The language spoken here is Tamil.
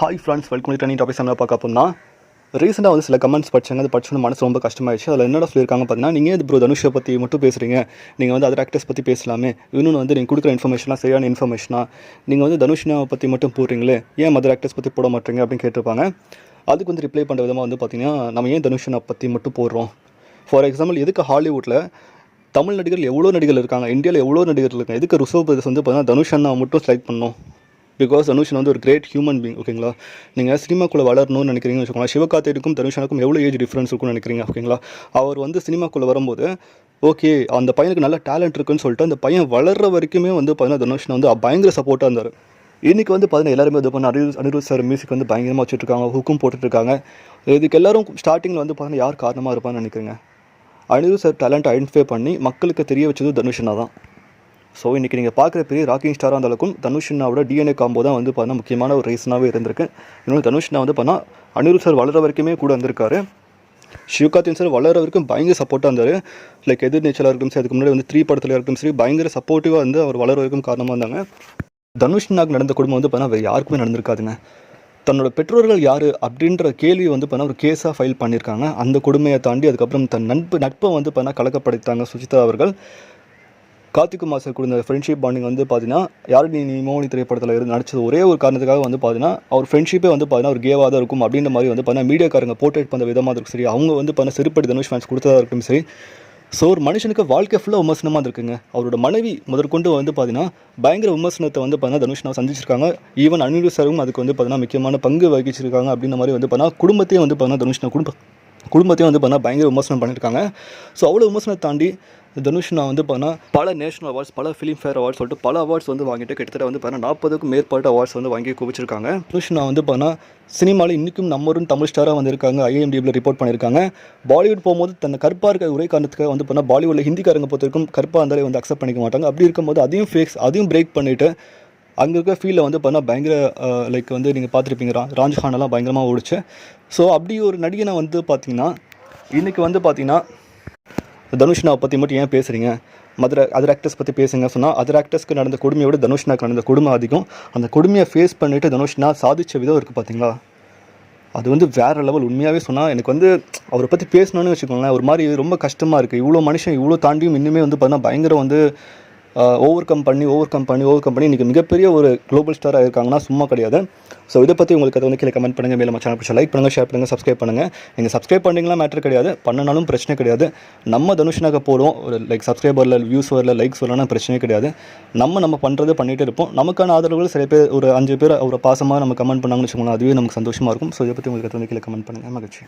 Hi friends welcome to topics என்ன பார்க்க போனா ரீசெண்டாக வந்து சில கமெண்ட்ஸ் படிச்சாங்க அது படிச்சு மனசு ரொம்ப கஷ்டமாயிடுச்சு. அதில் என்னடா சொல்லியிருக்காங்க பார்த்தீங்கன்னா நீங்கள் இது ப்ரோ தனுஷை பற்றி மட்டும் பேசுகிறீங்க நீங்கள் வந்து அதர் ஆக்டர்ஸ் பற்றி பேசலாமே. இன்னொன்று வந்து நீங்கள் கொடுக்குற இன்ஃபர்மேஷனாக சரியான இன்ஃபர்மேஷனாக நீங்கள் வந்து தனுஷினாவை பற்றி மட்டும் போடுறீங்களே? ஏன் மதர் ஆக்டர்ஸ் பற்றி போட மாட்டீங்க அப்படின்னு கேட்டிருப்பாங்க. அதுக்கு வந்து ரிப்ளை பண்ணுற விதமாக வந்து பார்த்தீங்கன்னா நம்ம ஏன் தனுஷனை பற்றி மட்டும் போடுறோம்? ஃபார் எக்ஸாம்பிள் எதுக்கு ஹாலிவுட்டில் தமிழ் நடிகர்கள் எவ்வளோ நடிகர்கள் இருக்காங்க? இந்தியாவில் எவ்வளோ நடிகர்கள் இருக்காங்க? எதுக்கு ரிசர்வ் பிரதேசம் வந்து பார்த்தீங்கன்னா தனுஷ் அண்ணா மட்டும் செலக்ட் பண்ணோம்? பிகாஸ் தனுஷன் வந்து ஒரு கிரேட் ஹியூமன் பீங் ஓகேங்களா நீங்கள் சினிமாக்குள்ளே வளரணும்னு நினைக்கிறீங்கன்னு வச்சுக்கோங்களேன் சிவகார்த்திக்கும் தனுஷனுக்கும் எவ்வளோ ஏஜ் டிஃப்ரென்ஸ் இருக்கும்னு நினைக்கிறீங்க ஓகேங்களா அவர் வந்து சினிமாக்குள்ளே வரும்போது ஓகே அந்த பையனுக்கு நல்ல டேலண்ட் இருக்குன்னு சொல்லிட்டு அந்த பையன் வளர்ற வரைக்குமே வந்து பார்த்தீங்கன்னா தனுஷன் வந்து பயங்கர சப்போர்ட்டாக இருந்தார். இன்றைக்கி வந்து பார்த்தீங்கன்னா எல்லாருமே இது பண்ண அனிருத் அனிருத் சார் மியூசிக் வந்து பயங்கரமாக வச்சுட்ருக்காங்க ஹுக்கும் போட்டுட்ருக்காங்க இதுக்கு எல்லாரும் ஸ்டார்டிங்கில் வந்து பார்த்தீங்கன்னா யார் காரணமாக இருப்பான்னு நினைக்கிறீங்க? அனிருத் சார் டேலண்ட் ஐடென்டிஃபை பண்ணி மக்களுக்கு தெரிய வச்சது தனுஷனாக தான். ஸோ இன்றைக்கி நீங்கள் பார்க்குற பெரிய ராக்கிங் ஸ்டாராக இருந்தாலும் தனுஷ்னாவோட டிஎன்ஏ காம்போ தான் வந்து பார்த்தா முக்கியமான ஒரு ரீசனாகவே இருந்திருக்கு. இன்னொன்று தனுஷ்னா வந்து பார்த்தா அனிருத் சார் வளர வரைக்குமே கூட வந்திருக்காரு சிவகார்த்தின் சார் வளர வரைக்கும் பயங்கர சப்போர்ட்டாக இருந்தார். லைக் எதிர் நீச்சலாக இருக்கும் சரி அதுக்கு முன்னாடி வந்து த்ரீ படத்தில் இருக்கும் சரி பயங்கர சப்போர்ட்டிவாக வந்து அவர் வளர வரைக்கும் காரணமாக இருந்தாங்க. தனுஷ்னாக்கு நடந்த குடும்பம் வந்து பார்த்தா வேறு யாருக்குமே நடந்திருக்காதுங்க. தன்னோட பெற்றோர்கள் யார் அப்படின்ற கேள்வி வந்து பண்ணால் ஒரு கேஸாக ஃபைல் பண்ணியிருக்காங்க. அந்த கொடுமையை தாண்டி அதுக்கப்புறம் தன் நட்பு நட்பை வந்து பண்ணால் கலக்கப்படுத்தாங்க சுஜிதா அவர்கள். கார்த்திக் சார் கொடுத்த ஃப்ரெண்ட்ஷிப் பாண்டிங் வந்து பார்த்தீங்கன்னா யார் நீ நீ மோனி திரைப்படத்தில் இருந்து நடிச்சது ஒரே ஒரு காரணத்துக்காக வந்து பார்த்தீங்கன்னா அவர் ஃப்ரெண்ட்ஷிப்பே வந்து பார்த்தீங்கன்னா ஒரு கேவாக தான் இருக்கும் அப்படின்ற மாதிரி வந்து பார்த்தீங்கன்னா மீடியாக்காரங்க போர்ட்ரேட் பண்ண விதமாக இருக்கும் சரி அவங்க வந்து பார்த்தீங்கன்னா செருப்படி தனுஷ் ஃபேன்ஸ் கொடுத்ததாக இருக்கட்டும் சரி ஸோ ஒரு மனுஷனுக்கு வாழ்க்கை ஃபுல்லாக விமர்சனமாக இருக்குங்க அவரோட மனைவி முதற்கொண்டு வந்து பார்த்தீங்கன்னா பயங்கர விமர்சனத்தை வந்து பார்த்தீங்கன்னா சந்திச்சிருக்காங்க ஈவன் அனிருத் சாரும் அதுக்கு வந்து பார்த்தீங்கன்னா முக்கியமான பங்கு வகிச்சிருக்காங்க அப்படின்ற மாதிரி வந்து பார்த்தீங்கன்னா குடும்பத்தையே வந்து பார்த்தீங்கன்னா தனுஷ்னா குடும்ப குடும்பத்தையும் வந்து பார்த்தா பயங்கர விமர்சனம் பண்ணியிருக்காங்க. ஸோ அவ்வளோ விமர்சனத்தை தாண்டி தனுஷ் நான் வந்து பார்த்தீங்கன்னா பல நேஷனல் அவார்ட்ஸ் பல ஃபிலிம் ஃபேர் அவார்ட்ஸ் சொல்லிட்டு பல அவார்ட்ஸ் வந்து வாங்கிட்டு கிட்டத்தட்ட வந்து பார்த்தீங்கன்னா நாற்பதுக்கும் மேற்பட்ட அவார்ட்ஸ் வந்து வாங்கி குவிச்சிருக்காங்க. தனுஷ் நான் வந்து பார்த்தீங்கன்னா சினிமாவில் இன்றைக்கும் நம்மரும் தமிழ் ஸ்டாராக வந்திருக்காங்க. ஐஎம்டிபியில் ரிப்போர்ட் பண்ணியிருக்காங்க. பாலிவுட் போகும்போது தன்னை கருப்பாக இருக்க உரை காரணத்துக்காக வந்து பார்த்தீங்கன்னா பாலிவுட்டில் ஹிந்திக்காரங்க பொறுத்த வரைக்கும் கருப்பாக இருந்தாலே வந்து அக்செப்ட் பண்ணிக்க மாட்டாங்க. அப்படி இருக்கும்போது அதையும் ஃபேக்ஸ் அதையும் பிரேக் பண்ணிவிட்டு அங்கே இருக்க ஃபீல்டில் வந்து பார்த்தீங்கன்னா பயங்கர லைக் வந்து நீங்கள் பார்த்துருப்பீங்க. ரா ராஜ்ஹானெல்லாம் பயங்கரமாக ஓடிச்சு. ஸோ அப்படி ஒரு நடிகனை வந்து பார்த்தீங்கன்னா இன்றைக்கி வந்து பார்த்தீங்கன்னா தனுஷ்னாவை பற்றி மட்டும் ஏன் பேசுகிறீங்க மதுரை அதர் ஆக்டர்ஸ் பற்றி பேசுங்க சொன்னால் அதர் ஆக்டர்ஸ்க்கு நடந்த கொடுமையோட தனுஷ்னாக்கு நடந்த கொடுமை அதிகம். அந்த கொடுமையை ஃபேஸ் பண்ணிவிட்டு தனுஷ்னா சாதித்த விதம் இருக்குது பார்த்தீங்களா அது வந்து வேறு லெவல் உண்மையாகவே சொன்னால் எனக்கு வந்து அவரை பற்றி பேசணும்னு வச்சுக்கோங்களேன். ஒரு மாதிரி ரொம்ப கஷ்டமாக இருக்குது இவ்வளோ மனுஷன் இவ்வளோ தாண்டியும் இன்னுமே வந்து பார்த்தீங்கன்னா பயங்கர வந்து ஓவர் கம் பண்ணி ஓவர் கம் பண்ணி ஓவர் கம் பண்ணி இன்றைக்கி மிகப்பெரிய ஒரு குளோபல் ஸ்டாராக இருக்காங்கன்னா சும்மா கிடையாது. ஸோ இதை பற்றி உங்களுக்கு அதை வந்து கீழே கமெண்ட் பண்ணுங்கள் மேலே சேனல் பிடிச்சா லைக் பண்ணுங்கள் ஷேர் பண்ணுங்கள் சப்ஸ்கிரைப் பண்ணுங்கள் நீங்கள் சப்ஸ்கிரைப் பண்ணிங்களா மேட்ரு கிடையாது. பண்ணனாலும் பிரச்சனை கிடையாது. நம்ம தனுஷனாக போடுவோம் ஒரு லைக் சப்ஸ்கிரைபரில் வியூஸ் வரல லைக்ஸ் வரலாம் பிரச்சனையே கிடையாது. நம்ம நம்ம பண்ணுறது பண்ணிகிட்டே இருப்போம். நமக்கான ஆதரவுகள் சில பேர் ஒரு அஞ்சு பேர் ஒரு பாசமாக நம்ம கமெண்ட் பண்ணாங்கன்னு வச்சுக்கோங்களேன் அதுவே நமக்கு சந்தோஷமாக இருக்கும். ஸோ இதை பற்றி உங்களுக்கு அதை வந்து கீழே கமெண்ட் பண்ணுங்கள் மகிழ்ச்சி.